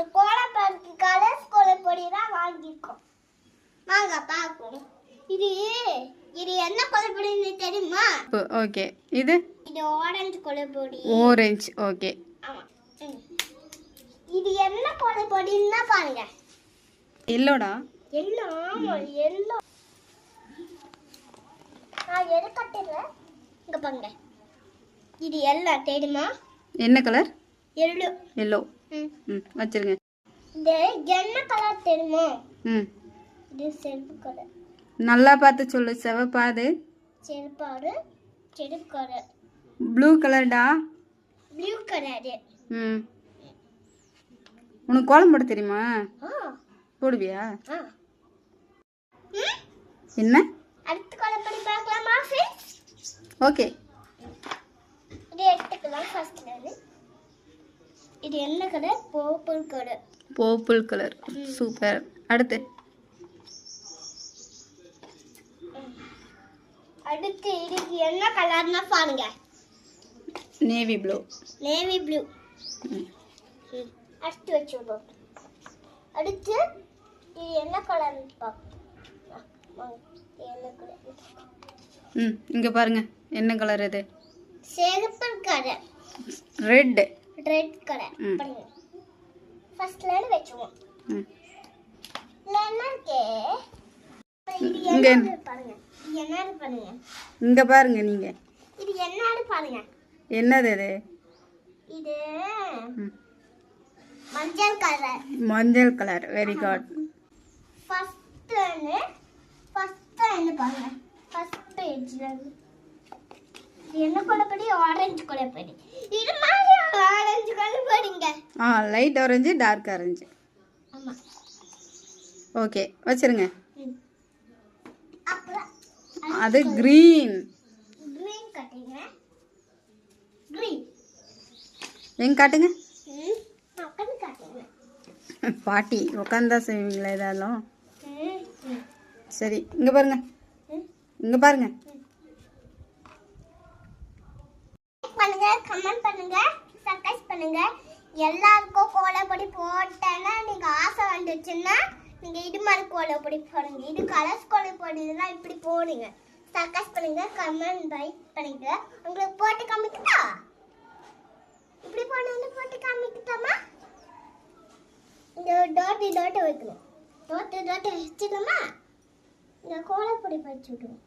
இந்த கோலப்பொடிக்கு கலர்ஸ் கோலப்பொடி தான் வாங்கியிருக்கோம். வாங்க பார்ப்போம். இது இது என்ன கோலப்பொடின்னு தெரியுமா? ஓகே. இது? இது ஆரஞ்சு கோலப்பொடி ஓரஞ்சு ஓகே. இது என்ன கோலப்பொடின்னு பாருங்க. எல்லோடா எல்லோ ஆமா எல்லோ நான் எது கட்டிடுறேன் இங்க பாருங்க. இது எல்லோ தெரியுமா? என்ன கலர்? எல்லோ எல்லோ ம் ம் வச்சிருங்க. இது என்ன கலர் தெரியுமா? ம். இது செருப்பு கலர் நல்லா பார்த்து சொல்லு சிவப்பா அது? செருப்பாடு செருப்பு கலர் ப்ளூ கலர்டா ப்ளூ கலரு ம். உனக்கு கோலம் போட தெரியுமா? போடுவியா? என்ன? அடுத்த கோலப்பொடி பார்க்கலாமா ஃப்ரெண்ட்ஸ் ஓகே. இது எடுத்துக்கலாம் ஃபர்ஸ்ட்ல இருந்து இது என்ன colour purple colour purple colour super அடுத்து. அடுத்து இதுக்கு என்ன கலர்னா பாருங்க. நேவி ப்ளூ நேவி ப்ளூ அடுத்து வச்சுடுவோம் அடுத்து இது என்ன கலர் ம். இங்கே பாருங்க. என்ன கலர் இது? சிகப்பு கலர் ரெட் ரெட் கலர் ஃபர்ஸ்ட்ல இருந்து வச்சுவோம் இருக்கு? இது இங்க பாருங்க. என்னது பாருங்க. இங்கே பாருங்க நீங்கள் இது என்னது பாருங்க. என்னது இது? இது மஞ்சள் கலர் மஞ்சள் கலர் வெரி குட் ஃபர்ஸ்ட் ஒன்று ஃபர்ஸ்ட் என்ன பாருங்க. ஃபர்ஸ்ட் பேஜ்ல இது என்ன கொலைப்படி ஆரஞ்சு கொலைப்படி இது ஆ light orange dark orange okay வச்சிருங்க. அது க்ரீன் எங்க காட்டுங்க? பாட்டி உட்காந்தா செய்வீங்களா ஏதாலும் சரி இங்கே பாருங்க. இங்கே பாருங்க. பண்ணுங்க கமெண்ட் பண்ணுங்க சப்ஸ்கிரைப் பண்ணுங்க. எல்லாருக்கும் கோலப்பொடி போட்டேன்னா நீங்க ஆசை வந்துச்சுன்னா நீங்க இது மாதிரி கோலப்பொடி போடுங்க. இது கலர்ஸ் கோலப்பொடினா இப்படி போடுங்க. சப்ஸ்கிரைப் பண்ணுங்க கமெண்ட் பை பண்ணுங்க உங்களுக்கு போட்டு காமிக்கட்டா? இப்படி போனது போட்டு காமிக்கட்டாமா? இந்த டோட்டி டோட்டை வைக்கணும். டோட்டு டோட்டை வச்சுக்கணுமா இந்த கோலப்பொடி படிச்சு விடுவோம்